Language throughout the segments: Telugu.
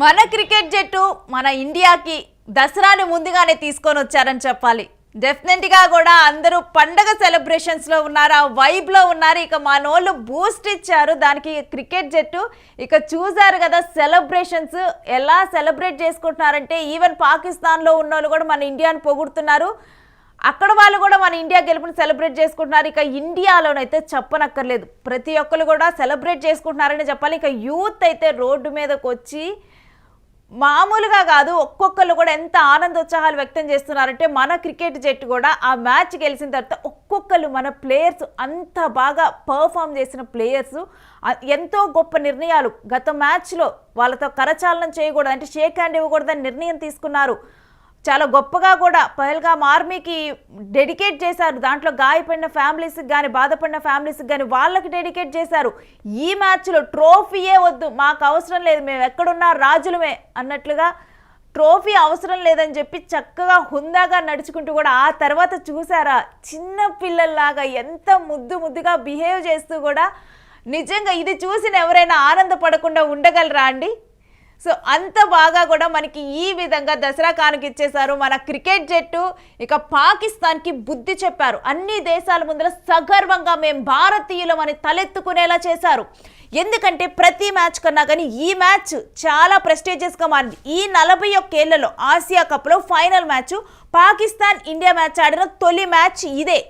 మన క్రికెట్ జట్టు మన ఇండియాకి దసరాని ముందుగానే తీసుకొని వచ్చారని చెప్పాలి. డెఫినెట్గా కూడా అందరూ పండగ సెలబ్రేషన్స్లో ఉన్నారు ఆ వైబ్లో ఉన్నారు ఇక మనోళ్ళు బూస్ట్ ఇచ్చారు. దానికి క్రికెట్ జట్టు ఇక చూసారు కదా సెలబ్రేషన్స్ ఎలా సెలబ్రేట్ చేసుకుంటున్నారంటే ఈవెన్ పాకిస్తాన్లో ఉన్న వాళ్ళు కూడా మన ఇండియాని పొగుడుతున్నారు. అక్కడ వాళ్ళు కూడా మన ఇండియా గెలుపుని సెలబ్రేట్ చేసుకుంటున్నారు. ఇక ఇండియాలోనైతే చెప్పనక్కర్లేదు. ప్రతి ఒక్కరు కూడా సెలబ్రేట్ చేసుకుంటున్నారని చెప్పాలి. ఇక యూత్ అయితే రోడ్డు మీదకి వచ్చి మామూలుగా కాదు ఒక్కొక్కరు కూడా ఎంత ఆనందోత్సాహాలు వ్యక్తం చేస్తున్నారంటే మన క్రికెట్ జట్టు కూడా ఆ మ్యాచ్ గెలిచిన తర్వాత ఒక్కొక్కరు మన ప్లేయర్స్ అంత బాగా పర్ఫామ్ చేసిన ప్లేయర్స్. ఎంతో గొప్ప నిర్ణయాలు గత మ్యాచ్లో వాళ్ళతో కరచాలనం చేయకూడదు అంటే షేక్ హ్యాండ్ ఇవ్వకూడదని నిర్ణయం తీసుకున్నారు. చాలా గొప్పగా కూడా పహల్గామ్ ఆర్మీకి డెడికేట్ చేశారు. దాంట్లో గాయపడిన ఫ్యామిలీస్కి కానీ బాధపడిన ఫ్యామిలీస్కి కానీ వాళ్ళకి డెడికేట్ చేశారు. ఈ మ్యాచ్లో ట్రోఫీయే వద్దు. మాకు అవసరం లేదు. మేము ఎక్కడున్నా రాజులమే అన్నట్లుగా ట్రోఫీ అవసరం లేదని చెప్పి చక్కగా హుందాగా నడుచుకుంటూ కూడా ఆ తర్వాత చూసారా? చిన్న పిల్లల్లాగా ఎంత ముద్దు ముద్దుగా బిహేవ్ చేస్తూ కూడా నిజంగా ఇది చూసిన ఎవరైనా ఆనందపడకుండా ఉండగలరా అండి? సో అంత బాగా కూడా మనకి ఈ విధంగా దసరా కానుక ఇచ్చేశారు. మన క్రికెట్ జట్టు ఇక పాకిస్తాన్కి బుద్ధి చెప్పారు. అన్ని దేశాల ముందర సగర్వంగా మేము భారతీయులమని తలెత్తుకునేలా చేశారు. ఎందుకంటే ప్రతి మ్యాచ్ కన్నా కానీ ఈ మ్యాచ్ చాలా ప్రెస్టేజియస్గా మారింది. ఈ నలభై ఒక్కేళ్ళలో ఆసియా కప్లో final match Pakistan India match ఆడిన తొలి మ్యాచ్ ఇదే.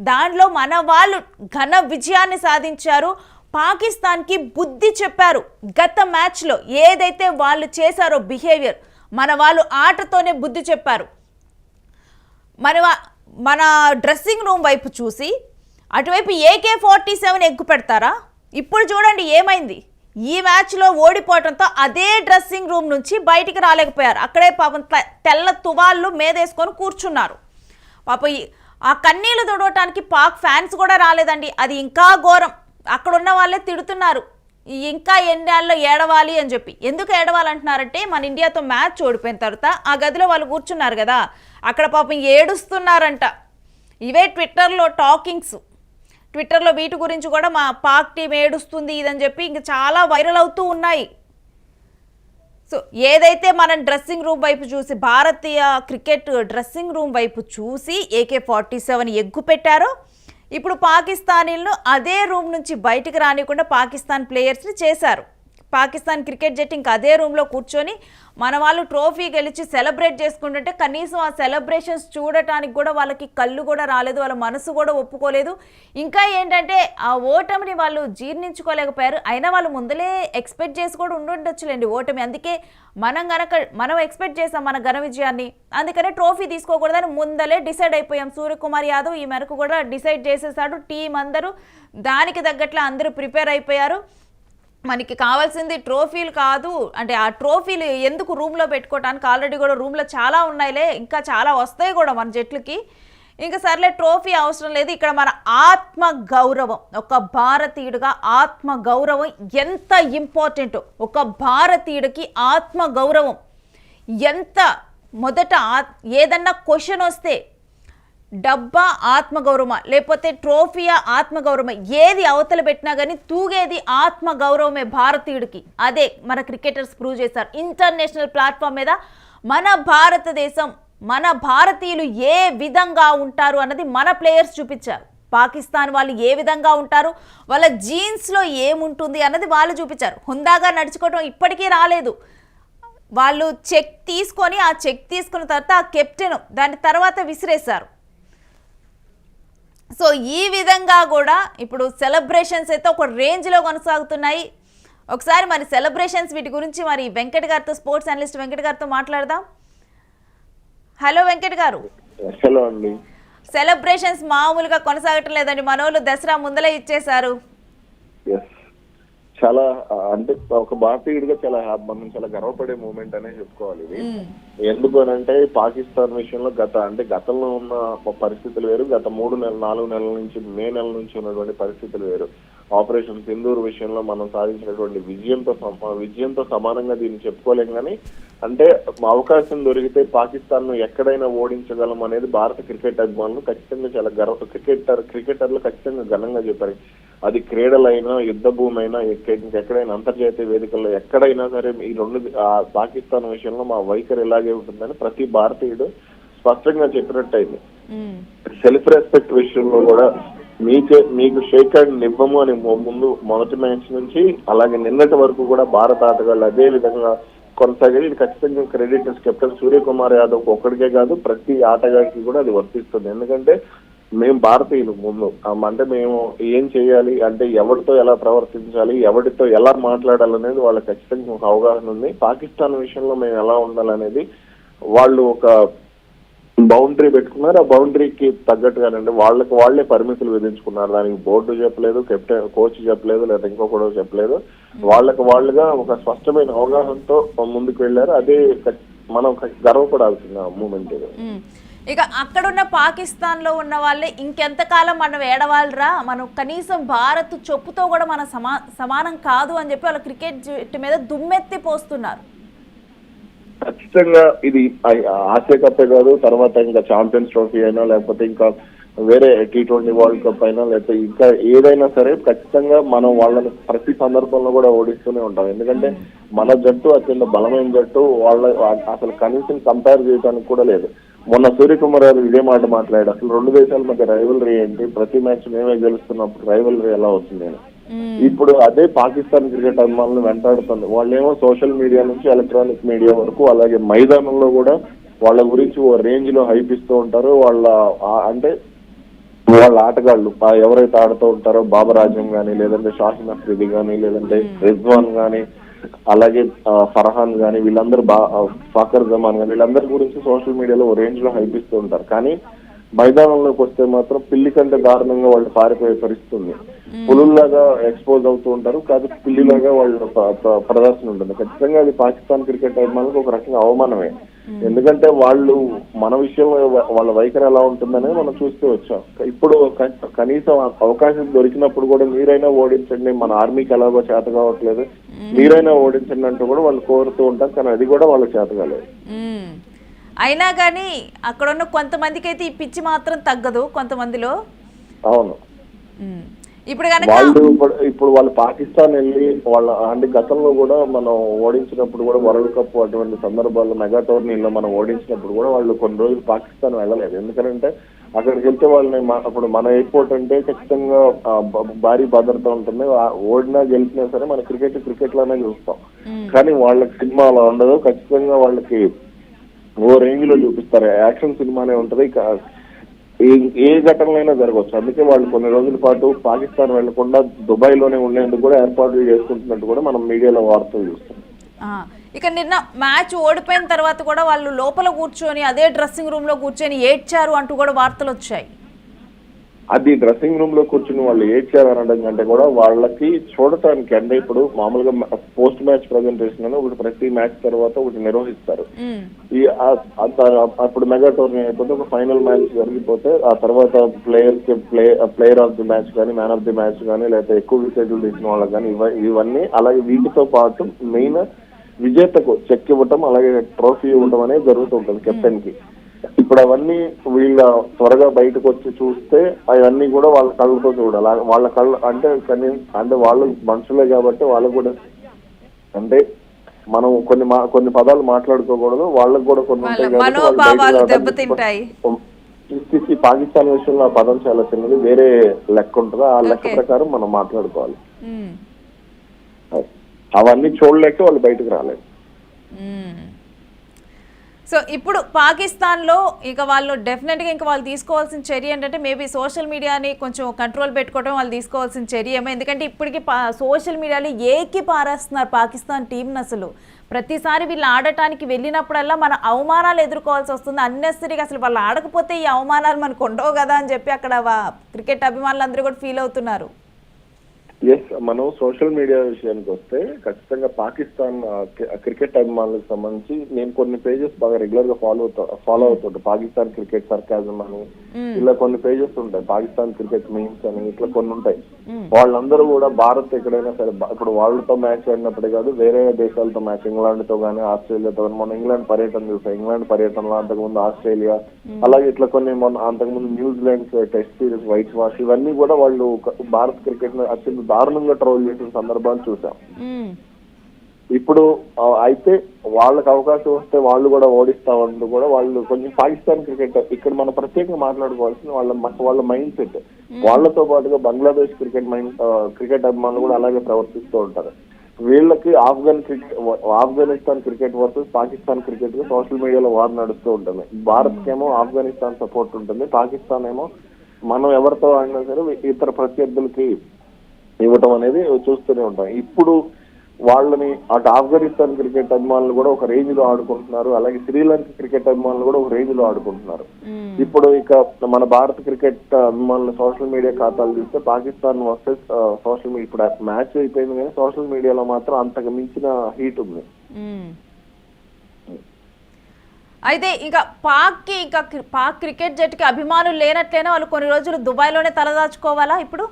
దాంట్లో మన వాళ్ళు ఘన విజయాన్ని సాధించారు. పాకిస్తాన్కి బుద్ధి చెప్పారు. గత మ్యాచ్లో ఏదైతే వాళ్ళు చేశారో బిహేవియర్ మన వాళ్ళు ఆటతోనే బుద్ధి చెప్పారు. మన మన డ్రెస్సింగ్ రూమ్ వైపు చూసి అటువైపు ఏకే ఫార్టీ సెవెన్ ఎగ్గు పెడతారా? ఇప్పుడు చూడండి ఏమైంది. ఈ మ్యాచ్లో ఓడిపోవడంతో అదే డ్రెస్సింగ్ రూమ్ నుంచి బయటికి రాలేకపోయారు. అక్కడే పాపం తెల్ల తువాళ్ళు మేదేసుకొని కూర్చున్నారు. పాప ఈ- ఆ కన్నీళ్ళు తుడవటానికి పాక్ ఫ్యాన్స్ కూడా రాలేదండి. అది ఇంకా ఘోరం. అక్కడ ఉన్న వాళ్ళే తిడుతున్నారు. ఇంకా ఎన్నేళ్ళలో ఏడవాలి అని చెప్పి. ఎందుకు ఏడవాలంటున్నారంటే మన ఇండియాతో మ్యాచ్ ఓడిపోయిన తర్వాత ఆ గదిలో వాళ్ళు కూర్చున్నారు కదా. అక్కడ పాపం ఏడుస్తున్నారంట. ఇవే ట్విట్టర్లో టాకింగ్స్. ట్విట్టర్లో వీటి గురించి కూడా మా పాక్ టీం ఏడుస్తుంది ఇదని చెప్పి ఇంకా చాలా వైరల్ అవుతూ ఉన్నాయి. సో ఏదైతే మనం డ్రెస్సింగ్ రూమ్ వైపు చూసి భారతీయ క్రికెట్ డ్రెస్సింగ్ రూమ్ వైపు చూసి ఏకే ఫార్టీ సెవెన్ ఎగ్గు పెట్టారో ఇప్పుడు పాకిస్తానీలను అదే రూమ్ నుంచి బయటకు రానికుండా పాకిస్తాన్ ప్లేయర్స్ని చేశారు. పాకిస్తాన్ క్రికెట్ జట్టు ఇంకా అదే రూమ్లో కూర్చొని మన వాళ్ళు ట్రోఫీ గెలిచి సెలబ్రేట్ చేసుకుంటుంటే కనీసం ఆ సెలబ్రేషన్స్ చూడటానికి కూడా వాళ్ళకి కళ్ళు కూడా రాలేదు వాళ్ళ మనసు కూడా ఒప్పుకోలేదు. ఇంకా ఏంటంటే ఆ ఓటమిని వాళ్ళు జీర్ణించుకోలేకపోయారు. అయినా వాళ్ళు ముందలే ఎక్స్పెక్ట్ చేసి కూడా ఉండుండొచ్చులేండి ఓటమి. అందుకే మనం గనక మనం ఎక్స్పెక్ట్ చేసాం మన ఘన విజయాన్ని. అందుకనే ట్రోఫీ తీసుకోకూడదని ముందలే డిసైడ్ అయిపోయాం. సూర్యకుమార్ యాదవ్ ఈ మేరకు కూడా డిసైడ్ చేసేసాడు. టీం అందరూ దానికి తగ్గట్లే అందరూ ప్రిపేర్ అయిపోయారు. మనకి కావాల్సింది ట్రోఫీలు కాదు. అంటే ఆ ట్రోఫీలు ఎందుకు రూమ్లో పెట్టుకోవటానికి ఆల్రెడీ కూడా రూమ్లో చాలా ఉన్నాయిలే. ఇంకా చాలా వస్తాయి కూడా మన జట్లకి. ఇంకా సర్లే ట్రోఫీ అవసరం లేదు. ఇక్కడ మన ఆత్మ గౌరవం. ఒక భారతీయుడిగా ఆత్మ గౌరవం ఎంత ఇంపార్టెంట్ ఒక భారతీయుడికి ఆత్మ గౌరవం ఎంత మొదట ఏదన్నా క్వశ్చన్ వస్తే డబ్బా ఆత్మగౌరవమా? లేకపోతే ట్రోఫియా ఆత్మగౌరవమా? ఏది అవతల పెట్టినా కానీ తూగేది ఆత్మగౌరవమే భారతీయుడికి. అదే మన క్రికెటర్స్ ప్రూవ్ చేశారు. ఇంటర్నేషనల్ ప్లాట్ఫామ్ మీద మన భారతదేశం మన భారతీయులు ఏ విధంగా ఉంటారు అన్నది మన ప్లేయర్స్ చూపించారు. పాకిస్తాన్ వాళ్ళు ఏ విధంగా ఉంటారు వాళ్ళ జీన్స్లో ఏముంటుంది అన్నది వాళ్ళు చూపించారు. హుందాగా నడుచుకోవడం ఇప్పటికీ రాలేదు. వాళ్ళు చెక్ తీసుకొని ఆ చెక్ తీసుకున్న తర్వాత ఆ కెప్టెన్ దాని తర్వాత విసిరేశారు. సో ఈ విధంగా కూడా ఇప్పుడు సెలబ్రేషన్స్ అయితే ఒక రేంజ్లో కొనసాగుతున్నాయి. ఒకసారి మరి సెలబ్రేషన్స్ వీటి గురించి మరి వెంకట్ గారితో స్పోర్ట్స్ అనలిస్ట్ వెంకట్ గారితో మాట్లాడదాం. హలో వెంకట్ గారు. హలో అండి. సెలబ్రేషన్స్ మామూలుగా కొనసాగటం లేదండి. మనోళ్ళు దసరా ముందలే ఇచ్చేశారు. చాలా అంటే ఒక భారతీయుడిగా చాలా మనం చాలా గర్వపడే మూమెంట్ అనే చెప్పుకోవాలి ఇది. ఎందుకు అని అంటే పాకిస్తాన్ విషయంలో గత అంటే గతంలో ఉన్న పరిస్థితులు వేరు గత మూడు నెలలు నాలుగు నెలల నుంచి మే నెల నుంచి ఉన్నటువంటి పరిస్థితులు వేరు. ఆపరేషన్ సింధూర్ విషయంలో మనం సాధించినటువంటి విజయంతో విజయంతో సమానంగా దీన్ని చెప్పుకోలేం కానీ అంటే అవకాశం దొరికితే పాకిస్తాన్ను ఎక్కడైనా ఓడించగలం అనేది భారత క్రికెట్ అభిమానులు ఖచ్చితంగా చాలా గర్వ క్రికెటర్ క్రికెటర్లు ఖచ్చితంగా ఘనంగా చెప్పారు. అది క్రీడలైనా యుద్ధ భూమి అయినా ఎక్క- ఇంకెక్కడైనా అంతర్జాతీయ వేదికల్లో ఎక్కడైనా సరే ఈ రెండు ఆ పాకిస్తాన్ విషయంలో మా వైఖరి ఇలాగే ఉంటుందని ప్రతి భారతీయుడు స్పష్టంగా చెప్పినట్టయింది. సెల్ఫ్ రెస్పెక్ట్ విషయంలో కూడా మీకే మీకు షేక్ హ్యాండ్ ఇవ్వము అని ముందు మొదటి మ్యాచ్ నుంచి అలాగే నిన్నటి వరకు కూడా భారత ఆటగాళ్ళు అదే విధంగా కొనసాగేది ఇది ఖచ్చితంగా క్రెడిట్ కెప్టెన్ సూర్యకుమార్ యాదవ్ ఒక్కడికే కాదు ప్రతి ఆటగాడికి కూడా అది వర్తిస్తుంది. ఎందుకంటే మేము భారతీయులు ముందు. అంటే మేము ఏం చేయాలి? అంటే ఎవరితో ఎలా ప్రవర్తించాలి? ఎవరితో ఎలా మాట్లాడాలనేది వాళ్ళకి ఖచ్చితంగా ఒక అవగాహన ఉంది. పాకిస్తాన్ విషయంలో మేము ఎలా ఉండాలనేది వాళ్ళు ఒక బౌండరీ పెట్టుకున్నారు. ఆ బౌండరీకి తగ్గట్టుగానండి వాళ్ళకి వాళ్ళే పర్మిషన్లు విధించుకున్నారు. దానికి బోర్డు చెప్పలేదు కెప్టెన్ కోచ్ చెప్పలేదు లేదా ఇంకొకడో చెప్పలేదు. వాళ్ళకి వాళ్ళుగా ఒక స్పష్టమైన అవగాహనతో ముందుకు వెళ్ళారు. అదే మనం గర్వపడాల్సిన మూమెంట్ ఇది. ఇక అక్కడున్న పాకిస్తాన్లో ఉన్న వాళ్ళే ఇంకెంతకాలం మనం ఏడవాలరా? మనం కనీసం భారత్ చొప్పుతో కూడా మన సమా సమానం కాదు అని చెప్పి వాళ్ళ క్రికెట్ జట్టు మీద దుమ్మెత్తి పోస్తున్నారు. ఖచ్చితంగా ఇది ఆసియా కప్ కాదు తర్వాత ఇంకా ఛాంపియన్స్ ట్రోఫీ అయినా లేకపోతే ఇంకా వేరే టీ ట్వంటీ వరల్డ్ కప్ అయినా లేకపోతే ఇంకా ఏదైనా సరే ఖచ్చితంగా మనం వాళ్ళని ప్రతి సందర్భంలో కూడా ఓడిస్తూనే ఉంటాం. ఎందుకంటే మన జట్టు అత్యంత బలమైన జట్టు వాళ్ళ అసలు కనీసం కంపేర్ చేయడానికి కూడా లేదు. మొన్న సూర్యకుమార్ గారు ఇదే మాట మాట్లాడాడు అసలు రెండు దేశాల మధ్య రైవలరీ ఏంటి? ప్రతి మ్యాచ్ మేమే గెలుస్తున్నప్పుడు రైవలరీ ఎలా అవుతుంది అని. ఇప్పుడు అదే పాకిస్తాన్ క్రికెట్ అభిమానులు వెంటాడుతుంది. వాళ్ళేమో సోషల్ మీడియా నుంచి ఎలక్ట్రానిక్ మీడియా వరకు అలాగే మైదానంలో కూడా వాళ్ళ గురించి ఓ రేంజ్లో హైప్ ఇస్తూ ఉంటారు. వాళ్ళ అంటే వాళ్ళ ఆటగాళ్ళు ఎవరైతే ఆడుతూ ఉంటారో బాబరాజం గానీ లేదంటే షాహిన్ అఫ్రిది గానీ లేదంటే రిజ్వాన్ గానీ అలాగే ఫర్హాన్ గానీ వీళ్ళందరూ బా ఫాకర్ జమాన్ గానీ వీళ్ళందరి గురించి సోషల్ మీడియాలో ఓ రేంజ్లో హైప్ ఇస్తూ ఉంటారు. కానీ మైదానంలోకి వస్తే మాత్రం పిల్లి కంటే దారుణంగా వాళ్ళు పారిపోయే పరిస్థితి ఉంది. పులుల్లాగా ఎక్స్పోజ్ అవుతూ ఉంటారు. కాదు పిల్లిలాగా వాళ్ళ ప్రదర్శన ఉంటుంది. ఖచ్చితంగా అది పాకిస్తాన్ క్రికెట్ అభిమానులకు ఒక రకంగా అవమానమే. ఎందుకంటే వాళ్ళు మన విషయంలో వాళ్ళ వైఖరి ఎలా ఉంటుందనే మనం చూస్తూ వచ్చాం. ఇప్పుడు కనీసం అవకాశం దొరికినప్పుడు కూడా మీరైనా ఓడించండి. మన ఆర్మీకి ఎలాగో చేత కావట్లేదు. మీరైనా ఓడించండి అంటూ కూడా వాళ్ళు కోరుతూ ఉంటారు కానీ అది కూడా వాళ్ళకి చేత కాలేదు. అయినా కానీ అక్కడ ఉన్న కొంతమందికి అయితే ఈ పిచ్చి మాత్రం తగ్గదు కొంతమందిలో. అవును. ఇప్పుడు వాళ్ళు ఇప్పుడు ఇప్పుడు వాళ్ళు పాకిస్తాన్ వెళ్ళి వాళ్ళ అంటే గతంలో కూడా మనం ఓడించినప్పుడు కూడా వరల్డ్ కప్ అటువంటి సందర్భాల్లో మెగా టోర్నీలో మనం ఓడించినప్పుడు కూడా వాళ్ళు కొన్ని రోజులు పాకిస్తాన్ వెళ్ళలేదు. ఎందుకంటే అక్కడికి వెళ్తే వాళ్ళని అప్పుడు మన ఎయిర్పోర్ట్ అంటే ఖచ్చితంగా భారీ భద్రత ఉంటుంది. ఓడినా గెలిచినా సరే మన క్రికెట్ క్రికెట్లోనే చూస్తాం. కానీ వాళ్ళకి సినిమా అలా ఉండదు. ఖచ్చితంగా వాళ్ళకి ఓ రేంజ్లో చూపిస్తారు. యాక్షన్ సినిమానే ఉంటది. ఏ ఘటనలైనా జరగవచ్చు. అందుకే వాళ్ళు కొన్ని రోజుల పాటు పాకిస్తాన్ వెళ్ళకుండా దుబాయ్లోనే ఉండేందుకు కూడా ఏర్పాట్లు చేసుకుంటున్నట్టు కూడా మనం మీడియాలో వార్తలు చూస్తాం. ఇక నిన్న మ్యాచ్ ఓడిపోయిన తర్వాత కూడా వాళ్ళు లోపల కూర్చొని అదే డ్రెస్సింగ్ రూమ్లో కూర్చొని ఏడ్చారు అంటూ కూడా వార్తలు వచ్చాయి అది డ్రెస్సింగ్ రూమ్లో కూర్చుని వాళ్ళు ఏడ్చారు అనడం కంటే కూడా వాళ్ళకి చూడటానికి అంటే ఇప్పుడు మామూలుగా పోస్ట్ మ్యాచ్ ప్రజెంటేషన్ అని ఒకటి ప్రతి మ్యాచ్ తర్వాత ఒకటి నిర్వహిస్తారు. ఈ అప్పుడు మెగా టోర్నీ అయిపోతే ఒక ఫైనల్ మ్యాచ్ జరిగిపోతే ఆ తర్వాత ప్లేయర్కి play player of the match కానీ మ్యాన్ ఆఫ్ ది మ్యాచ్ కానీ లేకపోతే ఎక్కువ వికెట్లు తీసిన వాళ్ళకి కానీ ఇవ- ఇవన్నీ అలాగే వీటితో పాటు మెయిన్ విజేతకు చెక్ ఇవ్వటం అలాగే ట్రోఫీ ఇవ్వటం అనేది జరుగుతుంటుంది కెప్టెన్కి ఇప్పుడు అవన్నీ వీళ్ళ త్వరగా బయటకు వచ్చి చూస్తే అవన్నీ కూడా వాళ్ళ కళ్ళతో చూడాలి. వాళ్ళ కళ్ళు అంటే అంటే వాళ్ళు మనుషులే కాబట్టి వాళ్ళకు కూడా అంటే మనం కొన్ని కొన్ని పదాలు మాట్లాడుకోకూడదు. వాళ్ళకి కూడా కొన్ని ఉంటాయి కాబట్టి పాకిస్తాన్ విషయంలో ఆ పదం చాలా చిన్నది. వేరే లెక్క ఉంటుంది? ఆ లెక్క. ప్రకారం మనం మాట్లాడుకోవాలి. అవన్నీ చూడలేక వాళ్ళు బయటకు రాలేదు. సో ఇప్పుడు పాకిస్తాన్లో ఇక వాళ్ళు డెఫినెట్గా ఇంకా వాళ్ళు తీసుకోవాల్సిన చర్య ఏంటంటే మేబీ సోషల్ మీడియాని కొంచెం కంట్రోల్ పెట్టుకోవడం వాళ్ళు తీసుకోవాల్సిన చర్య ఏమో ఎందుకంటే ఇప్పటికి పా సోషల్ మీడియాలో ఏకి పారేస్తున్నారు పాకిస్తాన్ టీంని అసలు. ప్రతిసారి వీళ్ళు ఆడటానికి వెళ్ళినప్పుడల్లా మన అవమానాలు ఎదుర్కోవాల్సి వస్తుంది. అన్నెసరీగా అసలు వాళ్ళు ఆడకపోతే ఈ అవమానాలు మనకు ఉండవు కదా అని చెప్పి అక్కడ వా- క్రికెట్ అభిమానులు అందరూ కూడా ఫీల్ అవుతున్నారు. ఎస్ మనం సోషల్ మీడియా విషయానికి వస్తే ఖచ్చితంగా పాకిస్తాన్ క్రికెట్ అభిమానులకు సంబంధించి నేను కొన్ని పేజెస్ బాగా రెగ్యులర్గా ఫాలో అవుతా ఫాలో అవుతుంటా. పాకిస్తాన్ క్రికెట్ సర్కాజం అని ఇలా కొన్ని పేజెస్ ఉంటాయి. పాకిస్తాన్ క్రికెట్ మీమ్స్ అని ఇట్లా కొన్ని ఉంటాయి. వాళ్ళందరూ కూడా భారత్ ఎక్కడైనా సరే ఇప్పుడు వాళ్ళతో మ్యాచ్ ఆడినప్పుడే కాదు వేరే దేశాలతో మ్యాచ్ ఇంగ్లాండ్తో కానీ ఆస్ట్రేలియాతో కానీ మొన్న ఇంగ్లాండ్ పర్యటన చూసాం. ఇంగ్లాండ్ పర్యటనలో అంతకుముందు ఆస్ట్రేలియా అలాగే ఇట్లా కొన్ని మొన్న అంతకుముందు New Zealand test series whitewash ఇవన్నీ కూడా వాళ్ళు భారత్ క్రికెట్ని అత్యంత దారుణంగా ట్రోల్ చేసిన సందర్భాలు చూసాం. మ్మ్. ఇప్పుడు అయితే వాళ్ళకి అవకాశం వస్తే వాళ్ళు కూడా ఓడిస్తామంటూ కూడా వాళ్ళు కొంచెం పాకిస్తాన్ క్రికెట్ ఇక్కడ మనం ప్రత్యేకంగా మాట్లాడుకోవాల్సిన వాళ్ళ వాళ్ళ మైండ్ సెట్. వాళ్ళతో పాటుగా బంగ్లాదేశ్ క్రికెట్ మైండ్ క్రికెట్ అభిమానులు కూడా అలాగే ప్రవర్తిస్తూ ఉంటారు. వీళ్ళకి Afghan cricket Afghanistan cricket versus Pakistan క్రికెట్గా social మీడియాలో వార్ నడుస్తూ ఉంటుంది. భారత్ కేమో ఆఫ్ఘనిస్తాన్ సపోర్ట్ ఉంటుంది. పాకిస్తాన్ ఏమో మనం ఎవరితో ఆడినా సరే ఇతర ప్రత్యర్థులకి ఇవ్వటం అనేది చూస్తూనే ఉంటాం. ఇప్పుడు వాళ్ళని అటు ఆఫ్ఘనిస్తాన్ క్రికెట్ అభిమానులు కూడా ఒక రేంజ్లో ఆడుకుంటున్నారు అలాగే శ్రీలంక క్రికెట్ అభిమానులు కూడా ఒక రేంజ్లో ఆడుకుంటున్నారు. ఇప్పుడు ఇక మన భారత క్రికెట్ అభిమానుల సోషల్ మీడియా ఖాతాలు చూస్తే పాకిస్తాన్ వర్సెస్ సోషల్ మీడియా ఇప్పుడు మ్యాచ్ అయిపోయింది కానీ సోషల్ మీడియాలో మాత్రం అంతకు మించిన హీట్ ఉంది. అయితే ఇంకా పాక్కి ఇంకా పాక్ క్రికెట్ జట్టుకి అభిమానులు లేనట్లేనా వాళ్ళు కొన్ని రోజులు దుబాయ్లోనే తలదాచుకోవాలా ఇప్పుడు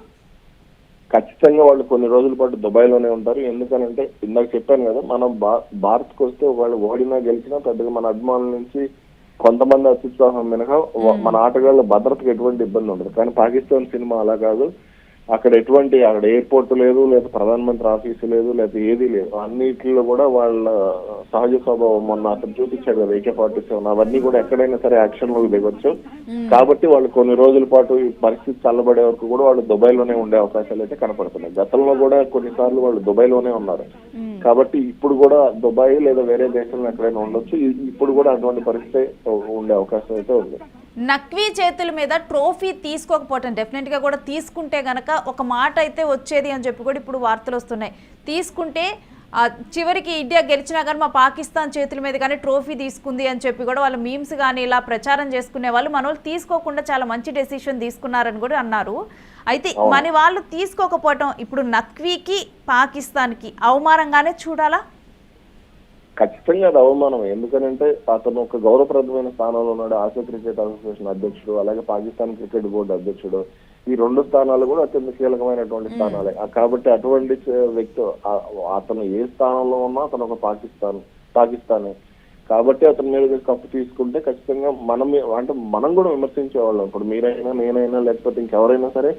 ఖచ్చితంగా వాళ్ళు కొన్ని రోజుల పాటు దుబాయ్లోనే ఉంటారు. ఎందుకనంటే ఇందాక చెప్పాను కదా మనం భారత్కి వస్తే వాళ్ళు ఓడినా గెలిచినా పెద్దగా మన అభిమానుల నుంచి కొంతమంది అత్యుత్సాహం మినహా మన ఆటగాళ్ళ భద్రతకు ఎటువంటి ఇబ్బంది ఉండదు. కానీ పాకిస్తాన్ సినిమా అలా కాదు. అక్కడ ఎటువంటి అక్కడ ఎయిర్పోర్ట్ లేదు లేదా ప్రధానమంత్రి ఆఫీసు లేదు లేదా ఏదీ లేదు. అన్నిటిలో కూడా వాళ్ళ సహజ స్వభావం మొన్న అతను చూపించాడు కదా ఏకే ఫార్టీ సెవెన్ అవన్నీ కూడా ఎక్కడైనా సరే యాక్షన్లోకి దిగొచ్చు. కాబట్టి వాళ్ళు కొన్ని రోజుల పాటు ఈ పరిస్థితి చల్లబడే వరకు కూడా వాళ్ళు దుబాయ్లోనే ఉండే అవకాశాలు అయితే కనపడుతున్నాయి. గతంలో కూడా కొన్నిసార్లు వాళ్ళు దుబాయ్లోనే ఉన్నారు కాబట్టి ఇప్పుడు కూడా దుబాయ్ లేదా వేరే దేశంలో ఎక్కడైనా ఉండొచ్చు. ఇప్పుడు కూడా అటువంటి పరిస్థితి ఉండే అవకాశం అయితే ఉంది. నక్వీ చేతుల మీద ట్రోఫీ తీసుకోకపోవటం డెఫినెట్గా కూడా తీసుకుంటే గనక ఒక మాట అయితే వచ్చేది అని చెప్పి కూడా ఇప్పుడు వార్తలు వస్తున్నాయి. తీసుకుంటే చివరికి ఇండియా గెలిచినా కానీ మా పాకిస్తాన్ చేతుల మీద కానీ ట్రోఫీ తీసుకుంది అని చెప్పి కూడా వాళ్ళ మీమ్స్ కానీ ఇలా ప్రచారం చేసుకునే వాళ్ళు మన వాళ్ళు తీసుకోకుండా చాలా మంచి డెసిషన్ తీసుకున్నారని కూడా అన్నారు. అయితే మన వాళ్ళు తీసుకోకపోవటం ఇప్పుడు నక్వీకి పాకిస్తాన్కి అవమానంగానే చూడాలా? ఖచ్చితంగా అది అవమానం ఎందుకనంటే అతను ఒక గౌరవప్రదమైన స్థానంలో ఉన్నాడు. ఆసియా క్రికెట్ అసోసియేషన్ అధ్యక్షుడు అలాగే పాకిస్తాన్ క్రికెట్ బోర్డు అధ్యక్షుడు. ఈ రెండు స్థానాలు కూడా అత్యంత కీలకమైనటువంటి స్థానాలే. కాబట్టి అటువంటి వ్యక్తి అతను ఏ స్థానంలో ఉన్నా అతను ఒక పాకిస్తాన్ పాకిస్తానే. కాబట్టి అతని మీద కప్పు తీసుకుంటే ఖచ్చితంగా మనం అంటే మనం కూడా విమర్శించేవాళ్ళం ఇప్పుడు మీరైనా నేనైనా లేకపోతే ఇంకెవరైనా సరే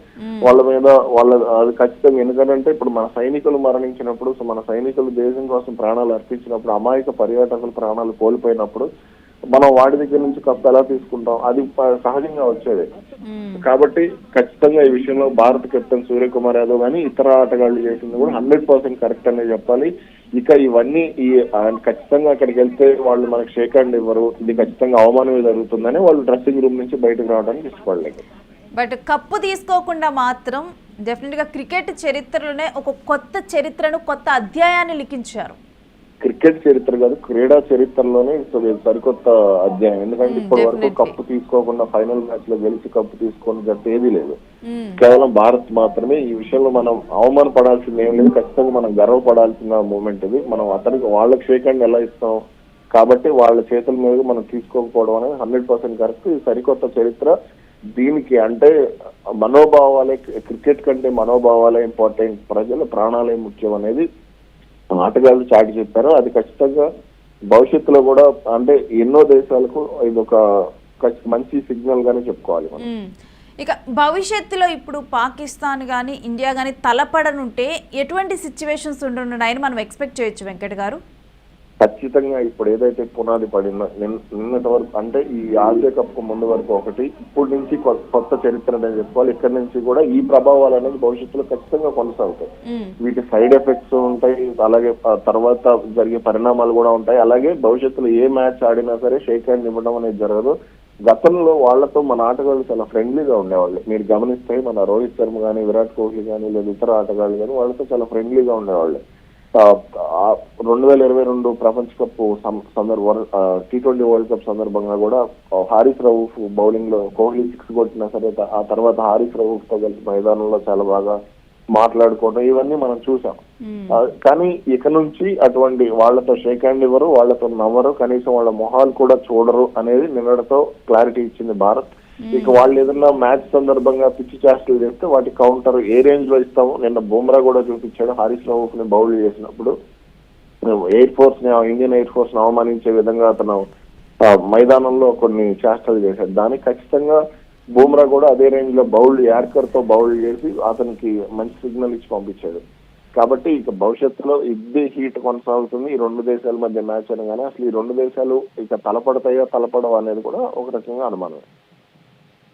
వాళ్ళ మీద వాళ్ళ అది ఖచ్చితంగా ఎందుకంటే ఇప్పుడు మన సైనికులు మరణించినప్పుడు సో మన సైనికులు దేశం కోసం ప్రాణాలు అర్పించినప్పుడు అమాయక పర్యాటకులు ప్రాణాలు కోల్పోయినప్పుడు మనం వాడి దగ్గర నుంచి కప్పు ఎలా తీసుకుంటాం? అది సహజంగా వచ్చేది. కాబట్టి ఖచ్చితంగా ఈ విషయంలో భారత కెప్టెన్ సూర్యకుమార్ యాదవ్ కానీ ఇతర ఆటగాళ్ళు చేసింది కూడా హండ్రెడ్ పర్సెంట్ కరెక్ట్ అనే చెప్పాలి. ఇక ఇవన్నీ ఈ ఖచ్చితంగా అక్కడికి వెళ్తే వాళ్ళు మనకి షేక్ హ్యాండ్ ఇవ్వరు. ఇది ఖచ్చితంగా అవమానమే జరుగుతుందని వాళ్ళు డ్రెస్సింగ్ రూమ్ నుంచి బయటకు రావడానికి ఇష్టపడలేదు. బట్ కప్పు తీసుకోకుండా మాత్రం డెఫినెట్గా క్రికెట్ చరిత్రలోనే ఒక కొత్త చరిత్రను కొత్త అధ్యాయాన్ని లిఖించారు. క్రికెట్ చరిత్ర కాదు క్రీడా చరిత్రలోనే సరికొత్త అధ్యాయం ఎందుకంటే ఇప్పటి వరకు. కప్పు తీసుకోకుండా ఫైనల్ మ్యాచ్లో గెలిచి కప్పు తీసుకొని జట్టు ఏదీ లేదు. కేవలం భారత్ మాత్రమే ఈ విషయంలో మనం అవమానపడాల్సింది ఏం లేదు. ఖచ్చితంగా మనం గర్వపడాల్సిన మూమెంట్ ఇది. మనం అతనికి వాళ్ళకి హ్యాండ్ ఎలా ఇస్తాం? కాబట్టి వాళ్ళ చేతుల మీద మనం తీసుకోకపోవడం అనేది హండ్రెడ్ పర్సెంట్ కరెక్ట్. సరికొత్త చరిత్ర. దీనికి అంటే మనోభావాలే క్రికెట్ కంటే మనోభావాలే ఇంపార్టెంట్. ప్రజల ప్రాణాలే ముఖ్యం అనేది ఆటగాళ్ళు చాటి చెప్పారో. అది ఖచ్చితంగా భవిష్యత్తులో కూడా అంటే ఎన్నో దేశాలకు ఇది ఒక మంచి సిగ్నల్ గానే చెప్పుకోవాలి మనం. ఇక భవిష్యత్తులో ఇప్పుడు పాకిస్తాన్ కానీ ఇండియా కానీ తలపడనుంటే ఎటువంటి సిచ్యువేషన్స్ ఉండున్నాయని మనం ఎక్స్పెక్ట్ చేయొచ్చు వెంకట్ గారు? ఖచ్చితంగా ఇప్పుడు ఏదైతే పునాది పడిందో నిన్న- నిన్నటి వరకు అంటే ఈ ఆసియా కప్ ముందు వరకు ఒకటి ఇప్పటి నుంచి కొత్త చరిత్ర అనేది చెప్పుకోవాలి. ఇక్కడ నుంచి కూడా ఈ ప్రభావాలు అనేది భవిష్యత్తులో ఖచ్చితంగా కొనసాగుతాయి. వీటి సైడ్ ఎఫెక్ట్స్ ఉంటాయి అలాగే తర్వాత జరిగే పరిణామాలు కూడా ఉంటాయి. అలాగే భవిష్యత్తులో ఏ మ్యాచ్ ఆడినా సరే షేక్ హ్యాండ్ ఇవ్వడం అనేది జరగదు. గతంలో వాళ్ళతో మన ఆటగాళ్ళు చాలా ఫ్రెండ్లీగా ఉండేవాళ్ళు. మీరు గమనిస్తే మన రోహిత్ శర్మ కానీ విరాట్ కోహ్లీ కానీ లేదా ఇతర ఆటగాళ్ళు కానీ వాళ్ళతో చాలా ఫ్రెండ్లీగా ఉండేవాళ్ళు. రెండు వేల ఇరవై రెండు ప్రపంచ కప్ సందర్భ టీ ట్వంటీ వరల్డ్ కప్ సందర్భంగా కూడా హారిస్ రౌఫ్ బౌలింగ్లో కోహ్లీ సిక్స్ కొట్టినా సరే ఆ తర్వాత హారిస్ రౌఫ్తో కలిసి మైదానంలో చాలా బాగా మాట్లాడుకోవడం ఇవన్నీ మనం చూసాం. కానీ ఇక నుంచి అటువంటి వాళ్ళతో షేక్ హ్యాండ్ ఇవ్వరు వాళ్ళతో నవ్వరు కనీసం వాళ్ళ మొహాలు కూడా చూడరు అనేది నిన్నటితో క్లారిటీ ఇచ్చింది భారత్. Hmm. ఇక వాళ్ళు ఏదన్నా మ్యాచ్ సందర్భంగా పిచ్చి చేష్టలు చేస్తే వాటి కౌంటర్ ఏ రేంజ్లో ఇస్తాము నిన్న బుమ్రా కూడా చూపించాడు. హారిస్ రావుని ని బౌల్ చేసినప్పుడు ఎయిర్ ఫోర్స్ని ఇండియన్ ఎయిర్ ఫోర్స్ని అవమానించే విధంగా అతను మైదానంలో కొన్ని చేష్టలు చేశాడు. దానికి ఖచ్చితంగా బూమ్రా కూడా అదే రేంజ్లో బౌల్ యార్కర్తో బౌల్ చేసి అతనికి మంచి సిగ్నల్ ఇచ్చి పంపించాడు. కాబట్టి ఇక భవిష్యత్తులో ఇదే హీట్ కొనసాగుతుంది. ఈ రెండు దేశాల మధ్య మ్యాచ్ అనగానే అసలు ఈ రెండు దేశాలు ఇక తలపడతాయో తలపడవో అనేది కూడా ఒక రకంగా అనుమానం